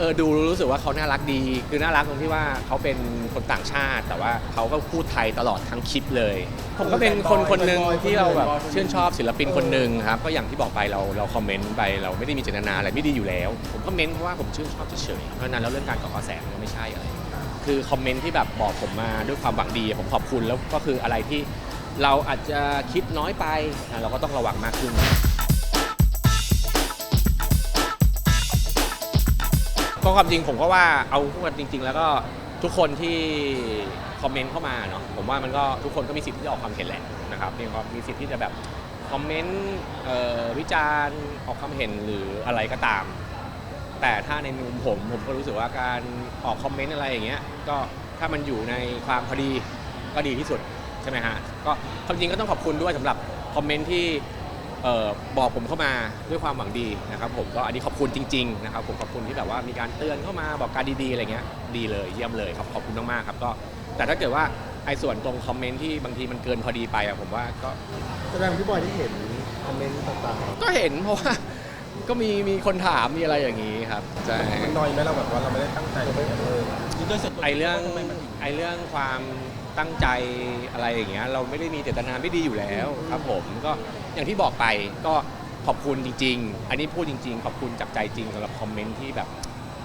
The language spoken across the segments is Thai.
เออดูรู้สึกว่าเขาน่ารักดี คือน่ารักตรงที่ว่าเขาเป็นคนต่างชาติ แต่ว่าเขาก็พูดไทยตลอดทั้งคลิปเลย ผมก็เป็นคนคนหนึ่งที่เราแบบชื่นชอบศิลปินคนหนึ่งครับ ก็อย่างที่บอกไปเราเราคอมเมนต์ไปเราไม่ได้มีเจตนาอะไรไม่ดีอยู่แล้ว ผมก็เม้นเพราะว่าผมชื่นชอบเฉยๆเพราะฉะนั้นแล้วเรื่องการก่อกระแสมันก็ไม่ใช่อะไรคือคอมเมนต์ที่แบบบอกผมมาด้วยความหวังดี ผมขอบคุณแล้วก็คืออะไรที่เราอาจจะคิดน้อยไปอะเราก็ต้องระวังมากขึ้น ก็ความจริงผมก็ว่าเอาพูดกันจริง ๆ แล้วก็ทุกคนที่คอมเมนต์เข้ามาเนาะผมว่ามันก็ทุกคนก็มีสิทธิ์ที่จะออกความเห็นแหละนะครับมีความมีสิทธิ์ที่จะแบบคอมเมนต์วิจารณ์ออกความเห็นหรืออะไรก็ตาม แต่ถ้าในมุมผมผมก็รู้สึกว่าการออกคอมเมนต์อะไรอย่างเงี้ยก็ถ้ามันอยู่ในความพอดีก็ดีที่สุดใช่ไหมฮะก็ความจริงก็ต้องขอบคุณด้วยสำหรับคอมเมนต์ที่ เอ่อบอกผมเข้ามาด้วยความหวังดีนะครับผมก็อันนี้ขอบคุณจริงๆนะครับผมขอบคุณที่แบบว่ามีการเตือนเข้ามาบอกการดีๆอะไรเงี้ยดีเลยเยี่ยมเลยครับขอบคุณมากๆครับก็แต่ถ้าเกิดว่าไอ้ส่วนตรงคอมเมนต์ที่บางทีมันเกินพอดีไปอะผมว่าก็แสดงว่าพี่บอยได้เห็นคอมเมนต์ต่างก็เห็นเพราะว่า ก็มีมีคนถามมีอะไรอย่างนี้ครับใช่มันน้อยไหมเราแบบว่าเราไม่ได้ตั้งใจไปเออโดยส่วนตัวไอเรื่องทำไมมันถึงไอเรื่องความตั้งใจอะไรอย่างเงี้ยเราไม่ได้มีเจตนาไม่ดีอยู่แล้วครับ ผมก็อย่างที่บอกไปก็ขอบคุณจริง ๆ อันนี้พูดจริง ๆ ขอบคุณจากใจจริงสำหรับคอมเมนต์ที่แบบ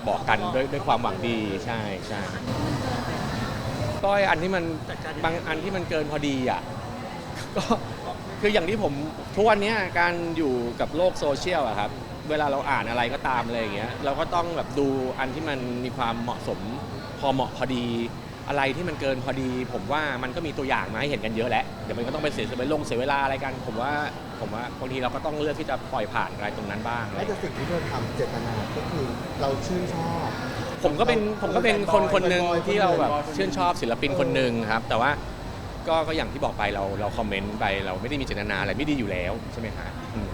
บอกกันด้วยด้วยความหวังดีใช่ใช่ก็ไอ้อันที่มันบางอันที่มันเกินพอดีอะก็ คืออย่างที่ผมทุกวันเนี้ยการอยู่กับโลกโซเชียลอะครับ เวลาเราอ่านอะไรก็ตามอะไรอย่างเงี้ยเราก็ต้องแบบดูอันที่มันมีความเหมาะสม พอเหมาะพอดี อะไรที่มันเกินพอดี ผมว่ามันก็มีตัวอย่างมาให้เห็นกันเยอะแล้วเดี๋ยวมันก็ต้องไปเสียไปลงเสียเวลาอะไรกัน ผมว่าผมว่าบางทีเราก็ต้องเลือกที่จะปล่อยผ่านอะไรตรงนั้นบ้างๆอะไรและแต่สิ่งที่เธอทำเจตนาก็คือเราชื่นชอบ ผมก็เป็นผมก็เป็นคนคนหนึ่งที่เราแบบชื่นชอบศิลปินคนหนึ่งครับ แต่ว่า ก็ก็อย่างที่บอกไปเราเราคอมเมนต์ไปเราไม่ได้มีเจตนาอะไรไม่ดีอยู่แล้วใช่ไหมครับอืม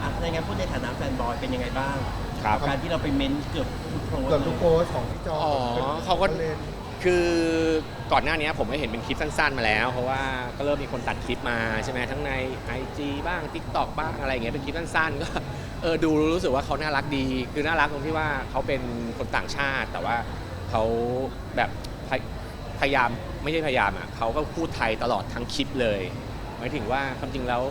อะในงั้นพูดในฐานะแฟนบอยเป็นยังไงบ้างครับ การที่เราไปเม้นเกือบทุกโพสต์เกือบทุกโพสต์ของพี่จออ๋อป็นเขาก็ เล่น คือก่อนหน้านี้ผมก็เห็นเป็นคลิปสั้น ๆ มาแล้ว เพราะว่าก็เริ่มมีคนตัดคลิปมาใช่ไหมทั้งใน IG บ้าง TikTok บ้างอะไรอย่างเงี้ยเป็นคลิปสั้นๆ ก็เออดูรู้สึกว่าเขาน่ารักดี คือน่ารักตรงที่ว่าเขาเป็นคนต่างชาติ แต่ว่าเขาแบบ พยพยายามไม่ใช่พยายามอะเขาก็พูดไทยตลอดทั้งคลิปเลยหมายถึงว่าความจริงแล้ว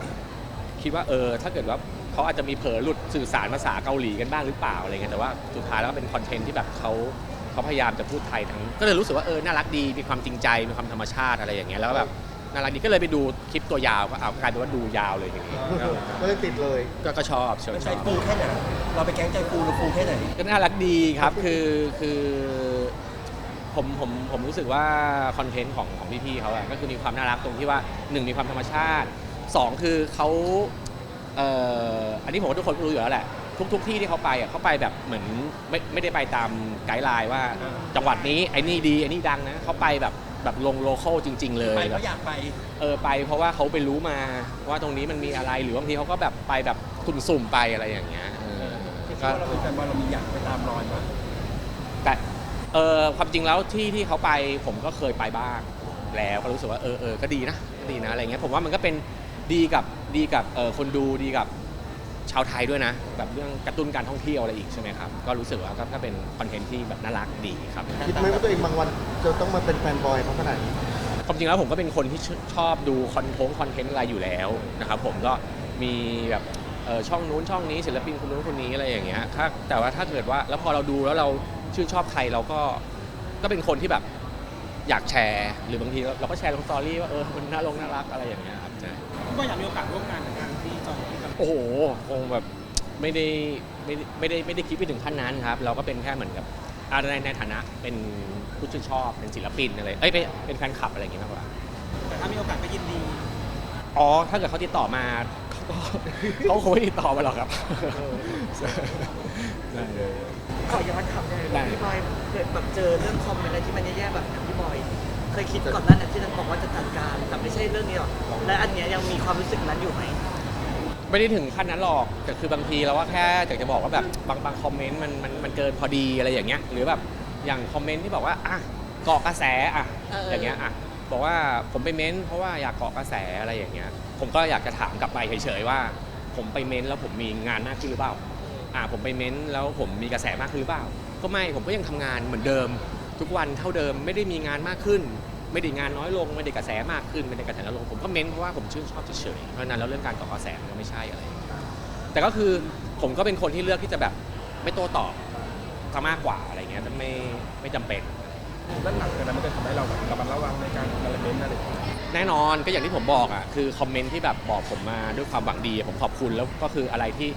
คิดว่าเออถ้าเกิดว่าเขาอาจจะมีเผลอหลุดสื่อสารภาษาเกาหลีกันบ้างหรือเปล่าอะไรเงี้ยแต่ว่าสุดท้ายแล้วก็เป็นคอนเทนต์ที่แบบเขาเขาพยายามจะพูดไทยทั้งก็เลยรู้สึกว่าเออน่ารักดีมีความจริงใจมีความธรรมชาติอะไรอย่างเงี้ยแล้วก็แบบน่ารักดีก็เลยไปดูคลิปตัวยาวก็เอากลายเป็นว่าดูยาวเลยทีนี้ก็ก็เลยติดเลยก็ก็ชอบชอบมันชใจอบฟูแค่ไหนเราไปแก๊งใจฟูเราฟูแค่ไหนก็น่ารักดีครับคือคือ ผมผมผมรู้สึกว่าคอนเทนต์ของของพี่ๆเขาอะก็คือมีความน่ารักตรงที่ว่าหนึ่งมีความธรรมชาติสองคือเขาเอ่ออันนี้ผมว่าทุกคนก็รู้อยู่แล้วแหละ ทุกทุกที่ที่เขาไปอะเขาไปแบบเหมือนไม่ไม่ได้ไปตามไกด์ไลน์ว่าอ่าจังหวัดนี้ไอ้นี่ดีไอ้นี่ดังนะเขาไปแบบแบบลงโลเคอลจริง ๆ เลยไปแบก็บอยากไป เออไปเพราะว่าเขาไปรู้มาว่าตรงนี้มันมีอะไรหรือบางทีเขาก็แบบไปแบบสุ่มสุ่มๆไปอะไรอย่างเงี้ยเออคิดก็ว่าเราเป็นแฟนบอลเรามีอยากไปตามรอยมั้ยแต่เออความจริงแล้วที่ที่เขาไปผมก็เคยไปบ้าง แล้วก็รู้สึกว่าเออเออก็ดีนะก็ดีนะอะไรเงี้ยผมว่ามันก็เป็นดีกับดีกับเออคนดูดีกับชาวไทยด้วยนะแบบเรื่องกระตุ้นการท่องเที่ยวอะไรอีกใช่ไหมครับก็รู้สึกว่าก็ก็เป็นคอนเทนต์ที่แบบน่ารักดีครับคิดไหมว่าตัวเองบางวันจะต้องมาเป็นแฟนบอยเพราะขนาดนี้ความจริงแล้วผมก็เป็นคนที่ชชอบดูคอนโทงคอนเทนต์อะไรอยู่แล้วนะครับผมก็มีแบบเอ่อช่องนู้นช่องนี้ศิลปินคนนู้นคนนี้อะไรอย่างเงี้ยถ้าแต่ว่าถ้าเกิดว่าแล้วพอเราดูแล้วเรา ชื่นชอบใครเราก็ก็เป็นคนที่แบบอยากแชร์ หรือบางทีเราก็แชร์ลงสตอรี่ว่าเออมันน่าลงน่ารักอะไรอย่างเงี้ยครับใช่ก็อยากมีโอกาสร่วมงานกับทางที่จอที่กับโอ้โหคงแบบไม่ได้ไม่ได้ไม่ได้ไม่ได้คิดไปถึงขั้นนั้นครับ เราก็เป็นแค่เหมือนกับอ่าในในฐานะเป็นผู้ชื่นชอบเป็นศิลปินอะไรเอ้ยเป็นเป็นแฟนคลับอะไรอย่างเงี้ยมากกว่าแต่ถ้ามีโอกาสก็ยินดี อ๋อ ถ้าเกิดเขาติดต่อมา เขาก็เขาคงไม่ติดต่อมาหรอกครับได้เลย ขอย้อนถามได้ไหมได้ พี่บอยเคยแบบเจอเรื่องคอมเมนต์อะไรที่มันแย่ๆแบบนั้นพี่บอย เคยคิดก่อนหน้านั้นที่จะบอกว่าจะจัดการแต่ไม่ใช่เรื่องนี้หรอกและอันเนี้ยยังมีความรู้สึกนั้นอยู่ไหมไม่ได้ถึงขั้นนั้นหรอกแต่คือบางทีเราก็แค่อยากจะบอกว่าแบบบางบางคอมเมนต์มันมันมันเกินพอดีอะไรอย่างเงี้ย หรือแบบอย่างคอมเมนต์ที่บอกว่าอะเกาะกระแสอะเออออย่างเงี้ยอะ บอกว่าผมไปเม้น เพราะว่าอยากเกาะกระแสอะไรอย่างเงี้ย ผมก็อยากจะถามกลับไปเฉยๆว่า ผมไปเม้นแล้วผมมีงานมากขึ้นหรือเปล่าอ่าผมไปเม้นแล้วผมมีกระแสมากขึ้นหรือเปล่า ก็ไม่ผมก็ยังทำงานเหมือนเดิม ทุกวันเท่าเดิมไม่ได้มีงานมากขึ้น ไม่ได้งานน้อยลงไม่ได้กระแสมากขึ้นไม่ได้กระแสน้อยลงผมก็เม้นเพราะว่าผมชื่นชอบเฉยๆเพราะนั้นแล้วเรื่องการเก่อกระแสมันก็ไม่ใช่อะไร แต่ก็คือผมก็เป็นคนที่เลือกที่จะแบบไม่โต้ตอบซะมากกว่าอะไรเงี้ยไม่ไม่จำเป็น แล้วหลังจากนั้นมันจะทำให้เราแบบระมัดระวังในการคอมเมนต์อะไรอย่างเงี้ยแน่นอนก็อย่างที่ผมบอกอะคือคอมเมนต์ที่แบบบอกผมมาด้วยความหวังดี ผมขอบคุณแล้วก็คืออะไรที่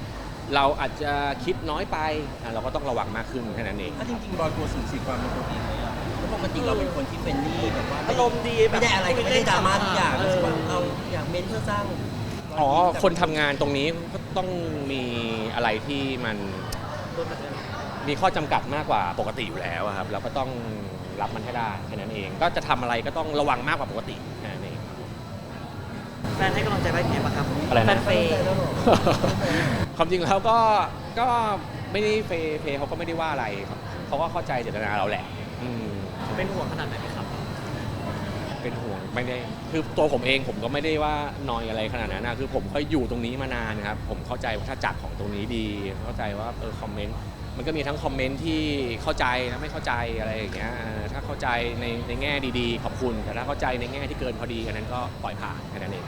เราอาจจะคิดน้อยไปอะเราก็ต้องระวังมากขึ้นแค่นั้นเองถ้าจริงๆบอยกลัวสูญเสียความเป็นตัวเองไหมอะเพราะปกติเราเป็นคนที่เฟรนลี่แบบว่าอารมณ์ดีแบบไม่ได้อะไรไม่ได้ดราม่าทุกอย่างเอรู้อสึกว่าเราอยากเม้นเพื่อสร้างอ๋อ คนทำงานตรงนี้ก็ต้องมีอะไรที่มันโดนแบบนั้นมีข้อจำกัดมากกว่าปกติอยู่แล้วอะครับ เราก็ต้อง รับมันให้ได้แค่นั้นเอง ก็จะทำอะไรก็ต้องระวังมากกว่าปกติแค่นั้นเอง แฟนให้กำลังใจไว้ไงบ้างครับอะไรนะ แฟนเฟย์ความจริงแล้วก็ก็ไม่ได้เฟย์เฟย์เขาก็ไม่ได้ว่าอะไรครับเขาก็เข้าใจเจตนาเราแหละอืมเป็นห่วงขนาดไหนครับ เป็นห่วงไม่ได้คือตัวผมเองผมก็ไม่ได้ว่านอยอะไรขนาดนั้นนะคือผมก็อยู่ตรงนี้มานานครับ ผมเข้าใจวัฏจักรของตรงนี้ดี เข้าใจว่าเออคอมเมนต์ มันก็มีทั้งคอมเมนต์ที่เข้าใจและไม่เข้าใจอะไรอย่างเงี้ยเออถ้าเข้าใจในในแง่ดีๆ ขอบคุณ แต่ถ้าเข้าใจในแง่ที่เกินพอดีอันนั้นก็ปล่อยผ่านแค่นั้นเอง